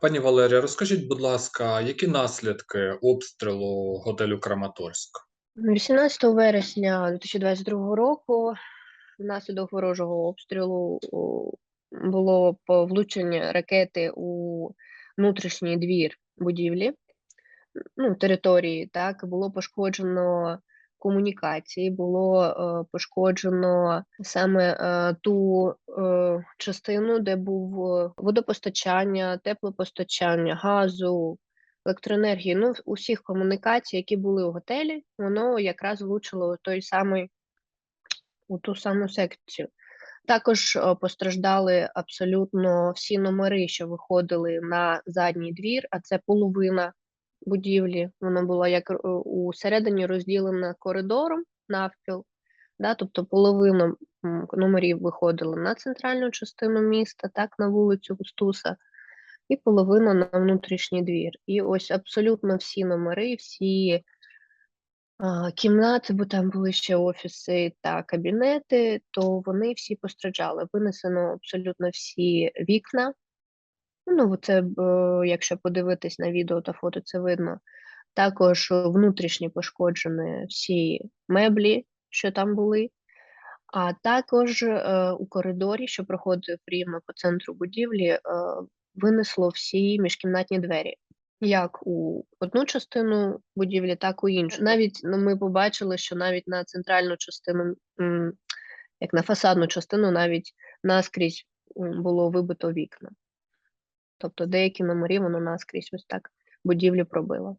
Пані Валерія, розкажіть, будь ласка, які наслідки обстрілу готелю Краматорськ? 18 вересня 2022 року внаслідок ворожого обстрілу було влучення ракети у внутрішній двір будівлі, ну, території, так, було пошкоджено комунікації, було е, пошкоджено саме е, ту е, частину, де був водопостачання, теплопостачання, газу, електроенергії, ну, усіх комунікацій, які були у готелі, воно якраз влучило той самий у ту саму секцію. Також постраждали абсолютно всі номери, що виходили на задній двір, а це половина будівлі. Воно було як е, усередині розділено коридором навпіл. Да, тобто половина номерів виходила на центральну частину міста, так, на вулицю Густуса, і половина на внутрішній двір. І ось абсолютно всі номери, всі а, кімнати, бо там були ще офіси та кабінети, то вони всі постраждали. Винесено абсолютно всі вікна. Ну, це, е, якщо подивитись на відео та фото, це видно. Також внутрішні пошкоджені всі меблі, що там були. А також е, у коридорі, що проходив рівно по центру будівлі, е, винесло всі міжкімнатні двері, як у одну частину будівлі, так і у іншу. Навіть ну, ми побачили, що навіть на центральну частину, як на фасадну частину, навіть наскрізь було вибито вікна. Тобто деякі номері воно наскрізь ось так будівлю пробило.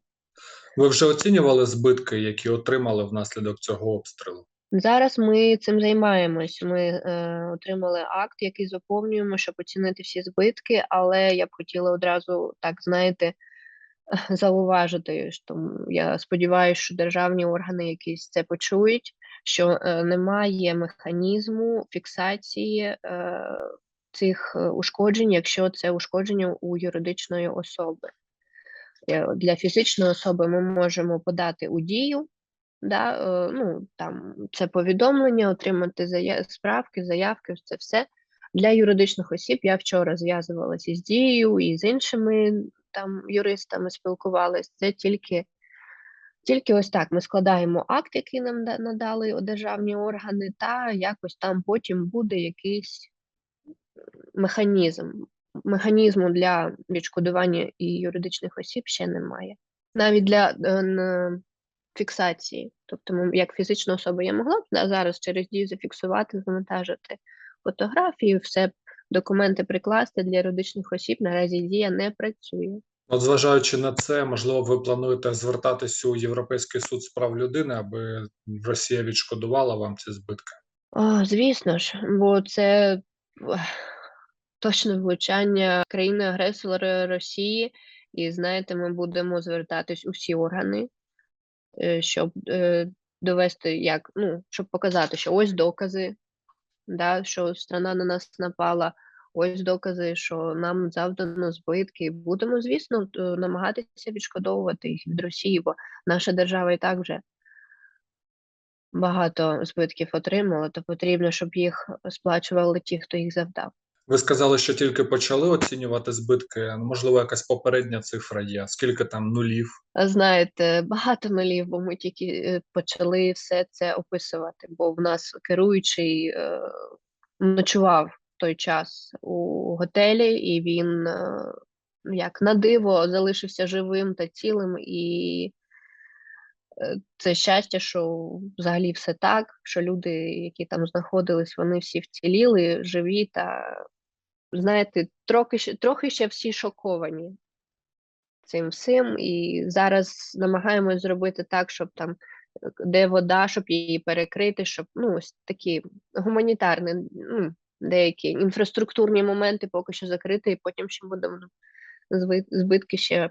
Ви вже оцінювали збитки, які отримали внаслідок цього обстрілу? Зараз ми цим займаємось. Ми е, отримали акт, який заповнюємо, щоб оцінити всі збитки, але я б хотіла одразу так, знаєте, зауважити, що я сподіваюся, що державні органи якісь це почують, що е, немає механізму фіксації е, цих е, ушкоджень, якщо це ушкодження у юридичної особи. Е, Для фізичної особи ми можемо подати у дію, да, е, ну, там, це повідомлення, отримати зая... справки, заявки, це все. Для юридичних осіб я вчора зв'язувалася із дією і з іншими там юристами спілкувалась. Це тільки, тільки ось так. Ми складаємо акт, який нам надали державні органи, та якось там потім буде якийсь механізм. Механізму для відшкодування і юридичних осіб ще немає. Навіть для е, фіксації. Тобто, як фізична особа, я могла б зараз через дію зафіксувати, завантажити фотографії, все документи прикласти для юридичних осіб. Наразі дія не працює. От, зважаючи на це, можливо, ви плануєте звертатись у Європейський суд з прав людини, аби Росія відшкодувала вам ці збитки? О, звісно ж, бо це точне влучання країни-агресора Росії, і знаєте, ми будемо звертатись у всі органи, е, щоб е, довести, як ну, щоб показати, що ось докази, да, що страна на нас напала, ось докази, що нам завдано збитки. Будемо, звісно, намагатися відшкодовувати їх від Росії, бо наша держава і так вже багато збитків отримала, то потрібно, щоб їх сплачували ті, хто їх завдав. Ви сказали, що тільки почали оцінювати збитки. Ну, Можливо, якась попередня цифра є. Скільки там нулів? Знаєте, багато нулів, бо ми тільки е, почали все це описувати, бо в нас керуючий е, ночував той час у готелі, і він е, як на диво залишився живим та цілим, і е, це щастя, що взагалі все так, що люди, які там знаходились, вони всі вціліли, живі та знаєте, трохи трохи ще всі шоковані цим всім. І зараз намагаємось зробити так, щоб там е, де вода, щоб її перекрити, щоб ну ось такі гуманітарні, ну, деякі інфраструктурні моменти поки що закрити, і потім ще будемо збитки ще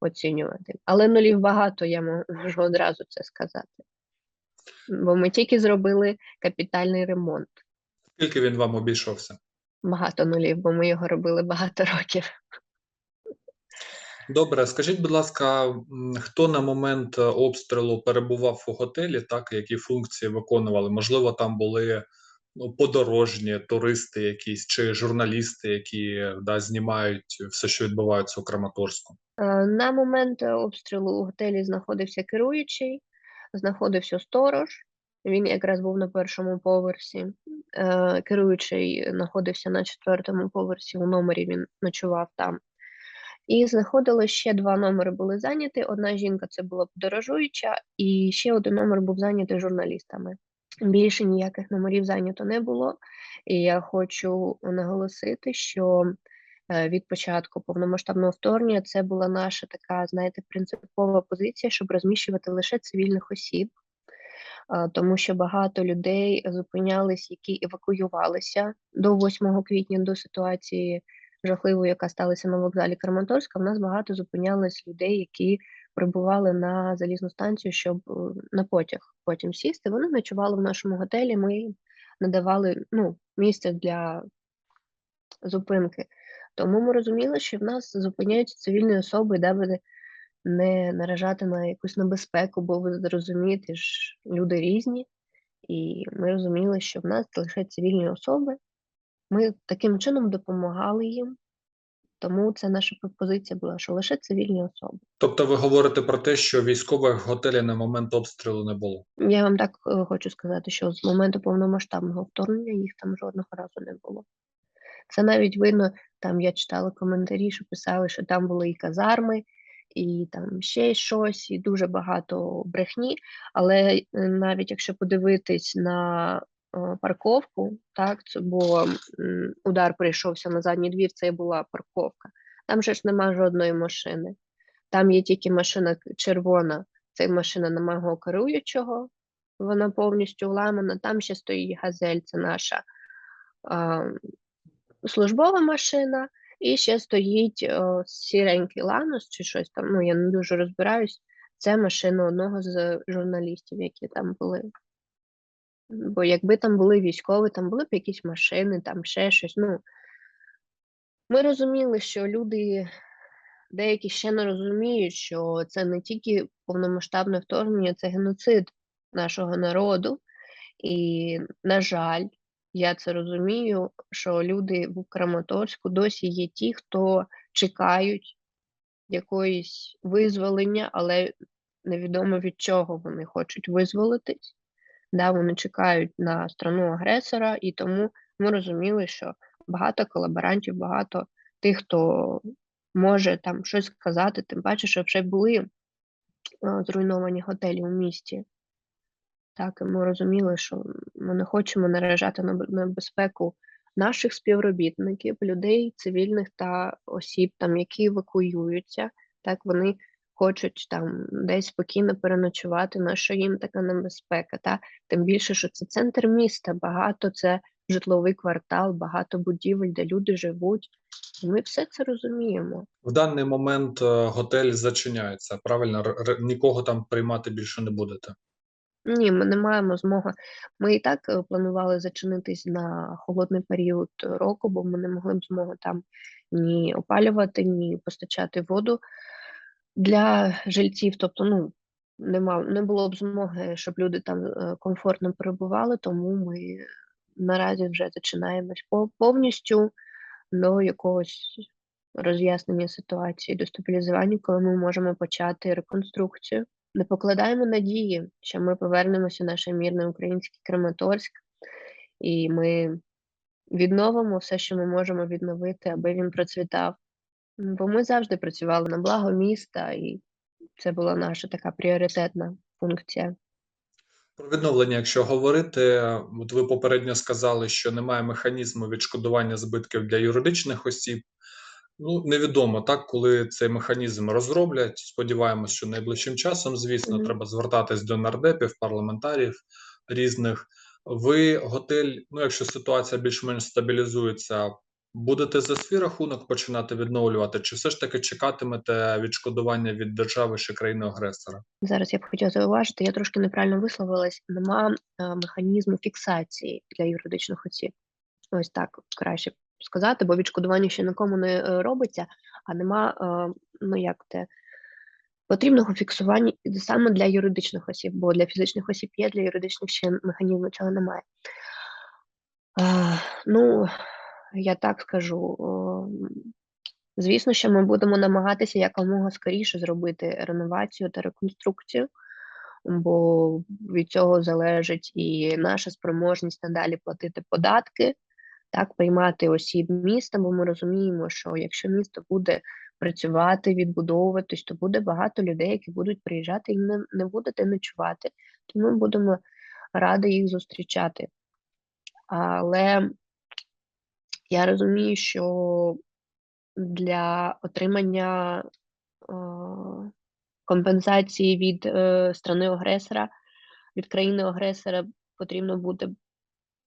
оцінювати. Але нулів багато, я можу одразу це сказати. Бо ми тільки зробили капітальний ремонт. Скільки він вам обійшовся? Багато нулів, бо ми його робили багато років. Добре, скажіть, будь ласка, хто на момент е, обстрілу перебував у готелі, так, які функції виконували? Можливо, там були ну, подорожні, туристи якісь чи журналісти, які да, знімають все, що відбувається у Краматорську? Е, На момент е, обстрілу у готелі знаходився керуючий, знаходився сторож. Він якраз був на першому поверсі. Е, Керуючий знаходився на четвертому поверсі у номері. Він ночував там. І знаходилось ще два номери були зайняті. Одна жінка це була подорожуюча, і ще один номер був зайнятий журналістами. Більше ніяких номерів зайнято не було. І я хочу наголосити, що е, від початку повномасштабного вторгнення це була наша така, знаєте, принципова позиція, щоб розміщувати лише цивільних осіб, тому що багато людей зупинялись, які евакуювалися до 8 квітня до ситуації жахливої, яка сталася на вокзалі Краматорська. В нас багато зупинялось людей, які прибували на залізну станцію, щоб е, на потяг потім сісти. Вони ночували в нашому готелі. Ми їм надавали ну, місце для зупинки. Тому ми розуміли, що в нас зупиняються цивільні особи, даби не наражати на якусь небезпеку, бо ви зрозумієте ж, люди різні, і ми розуміли, що в нас лише цивільні особи. Ми таким чином допомагали їм, тому це наша позиція була, що лише цивільні особи. Тобто ви говорите про те, що військових в готелі на момент обстрілу не було? Я вам так е, хочу сказати, що з моменту повномасштабного вторгнення їх там жодного разу не було. Це навіть видно, там я читала коментарі, що писали, що там були і казарми, і там ще щось, і дуже багато брехні. Але е, навіть якщо подивитись на е, парковку, так, бо удар прийшовся на задній двір, це була парковка. Там же ж нема жодної машини. Там є тільки машина червона, це машина на мого керуючого, вона повністю ламана. Там ще стоїть газель, це наша а, службова машина, і ще стоїть е, сіренький ланос чи щось там. Ну я не дуже розбираюсь. Це машина одного з журналістів, які там були. Бо якби там були військові, там були б якісь машини, там ще щось. Ну ми розуміли, що люди деякі ще не розуміють, що це не тільки повномасштабне вторгнення, це геноцид нашого народу. І, на жаль, я це розумію, що люди в Краматорську досі є ті, хто чекають якоїсь визволення, але невідомо від чого вони хочуть визволитись. Да, вони чекають на страну агресора, і тому ми розуміли, що багато колаборантів, багато тих, хто може там щось сказати, тим паче, що вже були зруйновані готелі у місті. Так, ми розуміли, що ми не хочемо наражати на б- на безпеку наших співробітників, людей, цивільних та осіб, там, які евакуюються. Так, вони хочуть там десь спокійно переночувати, на що їм така небезпека. Та? Тим більше, що це центр міста, багато це житловий квартал, багато будівель, де люди живуть. Ми все це розуміємо. В даний момент е, готель зачиняється. Правильно, р- нікого там приймати більше не будете. Ні, ми не маємо змоги. Ми і так е, планували зачинитись на холодний період року, бо ми не могли б змоги там ні опалювати, ні постачати воду для жильців. Тобто, ну нема, не було б змоги, щоб люди там е, комфортно перебували, тому ми наразі вже зачинаємось повністю до якогось роз'яснення ситуації, до стабілізування, коли ми можемо почати реконструкцію. Не покладаємо надії, що ми повернемося в наше мірне українське Краматорськ, і ми відновимо все, що ми можемо відновити, аби він процвітав. Бо ми завжди працювали на благо міста, і це була наша така пріоритетна функція. Про відновлення, якщо говорити, от ви попередньо сказали, що немає механізму відшкодування збитків для юридичних осіб. Ну, невідомо так, коли цей механізм розроблять. Сподіваємось, що найближчим часом, звісно, Мгм. треба звертатись до нардепів, парламентарів різних. Ви готель, ну якщо ситуація більш-менш стабілізується, будете за свій рахунок починати відновлювати, чи все ж таки чекатимете відшкодування від держави чи країни-агресора? Зараз я б хотіла зауважити, я трошки неправильно висловилась. Нема е, механізму фіксації для юридичних осіб. Ось так краще сказати, бо відшкодування ще нікому не е, робиться, а нема, е, ну як те, потрібного фіксування саме для юридичних осіб, бо для фізичних осіб є, для юридичних ще механізму цього немає. А, ну, я так скажу, звісно, що ми будемо намагатися якомога скоріше зробити реновацію та реконструкцію, бо від цього залежить і наша спроможність надалі платити податки, так, приймати осіб міста, бо ми розуміємо, що якщо місто буде працювати, відбудовуватись, то буде багато людей, які будуть приїжджати і не, не буде де ночувати. Тому ми будемо раді їх зустрічати. Але я розумію, що для отримання компенсації від е, сторони-агресора, від країни-агресора потрібно буде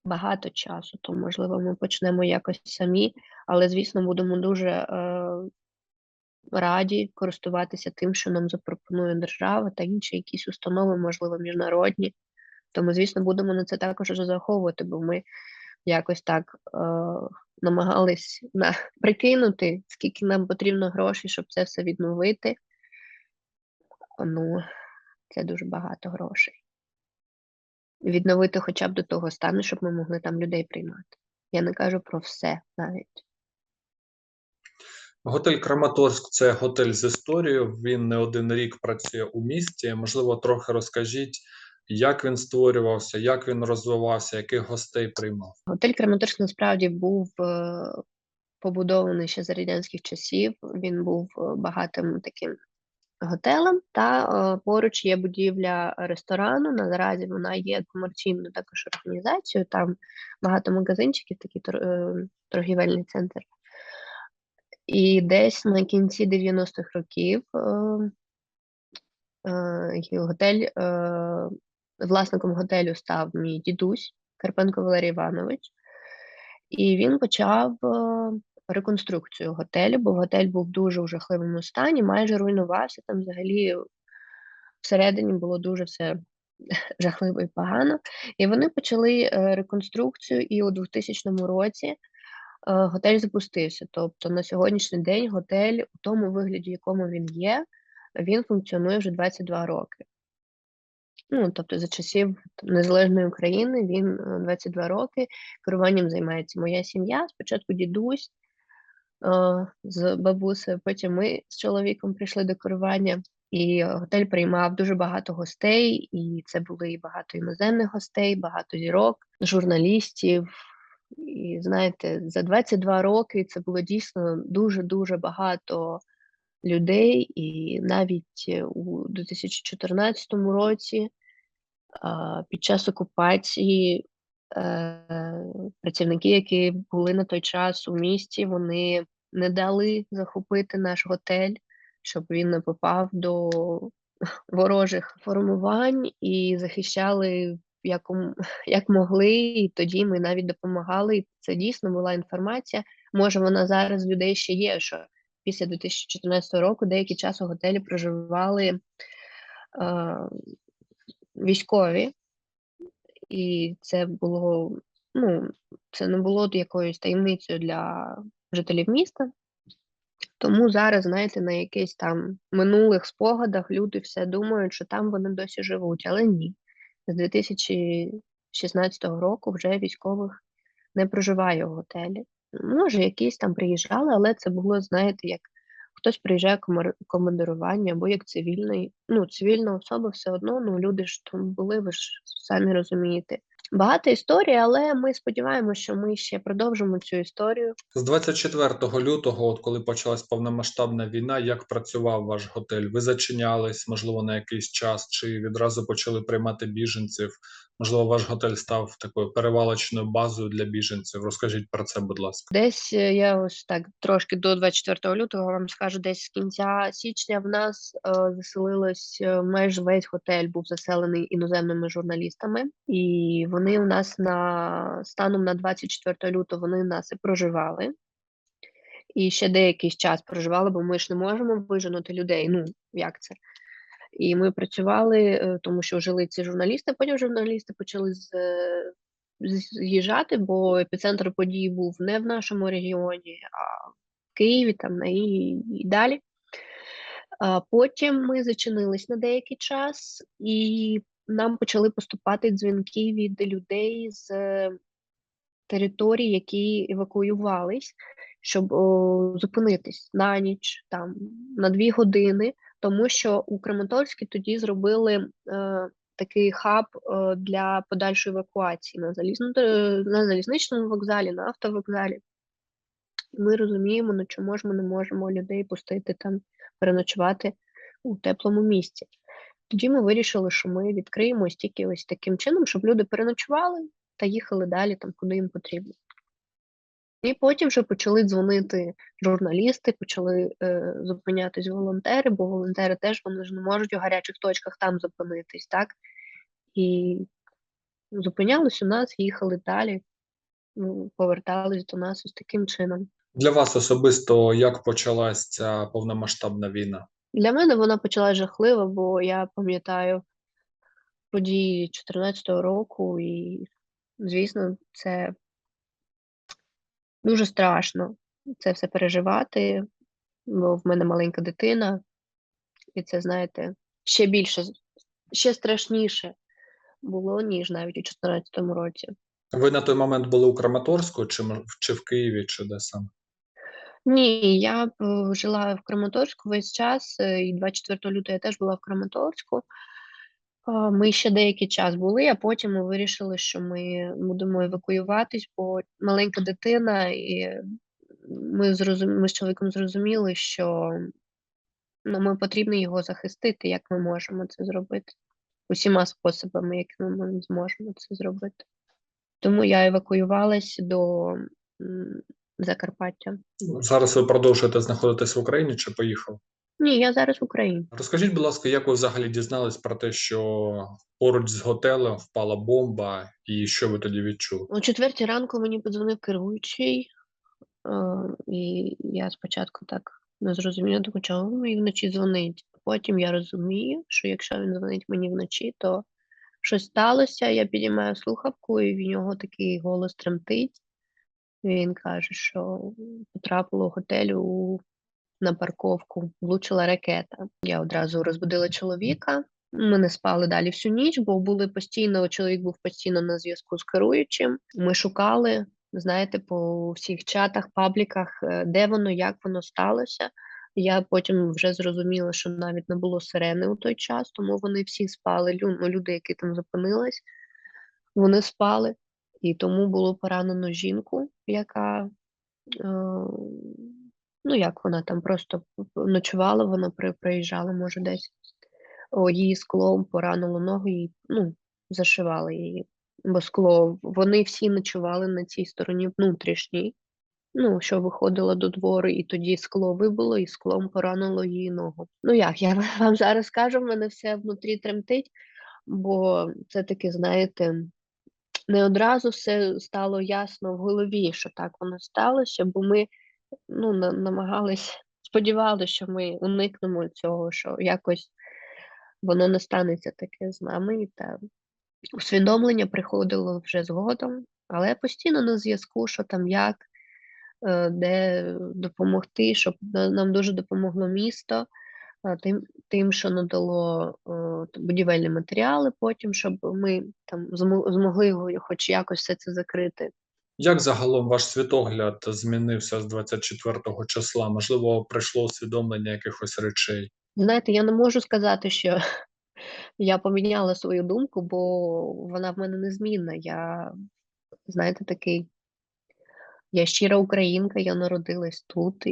багато часу, то, можливо, ми почнемо якось самі, але, звісно, будемо дуже е, раді користуватися тим, що нам запропонує держава та інші якісь установи, можливо, міжнародні. Тому, звісно, будемо на це також розраховувати, бо ми якось так е, намагались на, прикинути, скільки нам потрібно грошей, щоб це все відновити. Ну, це дуже багато грошей. Відновити хоча б до того стану, щоб ми могли там людей приймати. Я не кажу про все навіть. Готель Краматорськ це готель з історією. Він не один рік працює у місті. Можливо, трохи розкажіть, як він створювався, як він розвивався, яких гостей приймав. Готель Краматорськ насправді був е, побудований ще за радянських часів. Він був е, багатим таким готелем, та е, поруч є будівля ресторану. Наразі вона є комерційною також організацією. Там багато магазинчиків, такий е, торгівельний центр. І десь на кінці 90-х років е, готель, власником готелю став мій дідусь Карпенко Валерій Іванович, і він почав реконструкцію готелю, бо готель був дуже у жахливому стані, майже руйнувався. Там взагалі всередині було дуже все жахливо і погано. І вони почали е, реконструкцію, і у 2000 році е, готель запустився. Тобто на сьогоднішній день готель у тому вигляді, якому він є, він функціонує вже 22 роки. Ну, тобто за часів Незалежної України він е, 22 роки керуванням займається моя сім'я. Спочатку дідусь е, з бабусею, потім ми з чоловіком прийшли до керування, і готель приймав дуже багато гостей, і це були і багато іноземних гостей, багато зірок, журналістів. І знаєте, за 22 роки це було дійсно дуже-дуже багато людей, і навіть е, у 2014 році під час окупації е, працівники, які були на той час у місті, вони не дали захопити наш готель, щоб він не попав до ворожих формувань і захищали як, як могли. І тоді ми навіть допомагали. І це дійсно була інформація. Може, вона зараз людей ще є, що після 2014 року деякий час у готелі проживали е, військові, і це було, ну, це не було якоюсь таємницею для жителів міста. Тому зараз, знаєте, на якихось там минулих спогадах люди все думають, що там вони досі живуть, але ні. З 2016 року вже військових не проживає у готелі. Може, якісь там приїжджали, але це було, знаєте, як хтось приїжджає комар- командирування або як цивільний. Ну, цивільна особа все одно, ну люди ж там були, ви ж самі розумієте. Багато історій, але ми сподіваємося, що ми ще продовжимо цю історію. З 24 лютого, от коли почалась повномасштабна війна, як працював ваш готель? Ви зачинялись, можливо, на якийсь час, чи відразу почали приймати біженців? Можливо, ваш готель став такою перевалочною базою для біженців. Розкажіть про це, будь ласка. Десь е, я ось так трошки до 24 лютого вам скажу, десь з кінця січня в нас е, заселилось е, майже весь готель був заселений іноземними журналістами, і вони у нас на станом на 24 лютого вони нас і проживали. І ще деякий час проживали, бо ми ж не можемо виженути людей. Ну як це? І ми працювали, е, тому що жили ці журналісти. Потім журналісти почали з, е, з'їжджати, бо епіцентр подій був не в нашому регіоні, а в Києві, там і, і далі. А потім ми зачинились на деякий час, і нам почали поступати дзвінки від людей з е, територій, які евакуювались, щоб о, зупинитись на ніч, там на дві години, тому що у Краматорську тоді зробили е, такий хаб е, для подальшої евакуації на, залізно, е, на залізничному вокзалі, на автовокзалі. І Ми розуміємо, ну чому ж не можемо людей пустити там переночувати у теплому місці. Тоді ми вирішили, що ми відкриємо тільки ось таким чином, щоб люди переночували та їхали далі там, куди їм потрібно. І потім вже почали дзвонити журналісти, почали е, зупинятись волонтери, бо волонтери теж вони ж не можуть у гарячих точках там зупинитись, так? І зупинялись у нас, їхали далі, ну, повертались до нас ось таким чином. Для вас особисто як почалась ця повномасштабна війна? Для мене вона почалась жахливо, бо я пам'ятаю події 2014 року, і, звісно, це дуже страшно це все переживати, бо в мене маленька дитина, і це, знаєте, ще більше, ще страшніше було, ніж навіть у 2014 році. Ви на той момент були у Краматорську, чи, чи в Києві, чи де саме? Ні, я е, жила в Краматорську весь час, е, і 24 лютого я теж була в Краматорську. Ми ще деякий час були, а потім ми вирішили, що ми будемо евакуюватись, бо маленька дитина, і ми, зрозум... ми з чоловіком зрозуміли, що ну, ми потрібно його захистити, як ми можемо це зробити. Усіма способами, якими ми зможемо це зробити. Тому я евакуювалась до Закарпаття. Зараз ви продовжуєте знаходитись в Україні чи поїхали? Ні, я зараз в Україні. Розкажіть, будь ласка, як ви взагалі дізнались про те, що поруч з готелем впала бомба, і що ви тоді відчули? О четвертій ранку мені подзвонив керуючий, е, і я спочатку так не зрозуміла, думаю, чого він мені вночі дзвонить. Потім я розумію, що якщо він дзвонить мені вночі, то щось сталося. Я підіймаю слухавку, і в нього такий голос тремтить. Він каже, що потрапило в готель у, на парковку, влучила ракета. Я одразу розбудила чоловіка. Ми не спали далі всю ніч, бо були постійно, чоловік був постійно на зв'язку з керуючим. Ми шукали, знаєте, по всіх чатах, пабліках, е, де воно, як воно сталося. Я потім вже зрозуміла, що навіть не було сирени у той час, тому вони всі спали. Лю- ну, Люди, які там зупинились, вони спали. І тому було поранено жінку, яка, е, ну як вона там просто ночувала, вона приїжджала, може, десь. О, її склом поранило ногу і ну, зашивали її. Бо скло, вони всі ночували на цій стороні внутрішній, ну, що виходила до двору, і тоді скло вибило, і склом поранило її ногу. Ну як, я вам зараз скажу, в мене все внутрі тремтить, бо це таки, знаєте, не одразу все стало ясно в голові, що так воно сталося, бо ми ну, на- намагались, сподівалися, що ми уникнемо цього, що якось воно не станеться таке з нами. І та усвідомлення приходило вже згодом, але постійно на зв'язку, що там як, е, де допомогти, щоб на- нам дуже допомогло місто. е, Тим, тим, що надало е, будівельні матеріали потім, щоб ми там змо- змогли хоч якось все це закрити. Як загалом ваш світогляд змінився з 24 го числа? Можливо, прийшло усвідомлення якихось речей? Знаєте, я не можу сказати, що я поміняла свою думку, бо вона в мене незмінна. Я, знаєте, такий, я щира українка, я народилась тут, і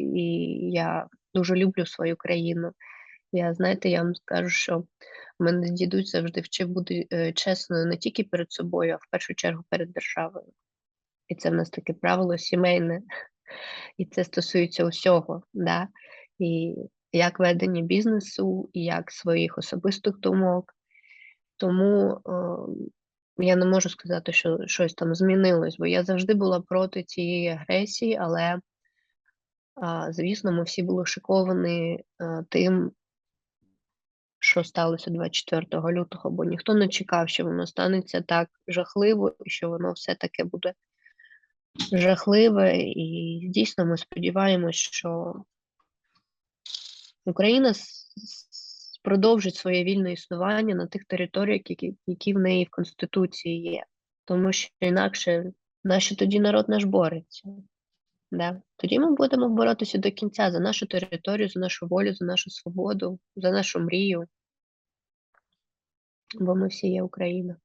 я дуже люблю свою країну. Я, знаєте, я вам скажу, що мене дідусь завжди вчив бути е, чесною не тільки перед собою, а в першу чергу перед державою. І це в нас таке правило сімейне, і це стосується усього, да? і як ведення бізнесу, і як своїх особистих думок. Тому е, я не можу сказати, що щось там змінилось, бо я завжди була проти цієї агресії, але, а, звісно, ми всі були шоковані е, тим, що сталося 24 лютого, бо ніхто не чекав, що воно станеться так жахливо, і що воно все таке буде жахливе. І дійсно ми сподіваємось, що Україна продовжить своє вільне існування на тих територіях, які, які в неї в Конституції є. Тому що інакше нащо тоді народ наш бореться? Да. Тоді ми будемо боротися до кінця за нашу територію, за нашу волю, за нашу свободу, за нашу мрію. Бо ми всі є Україна.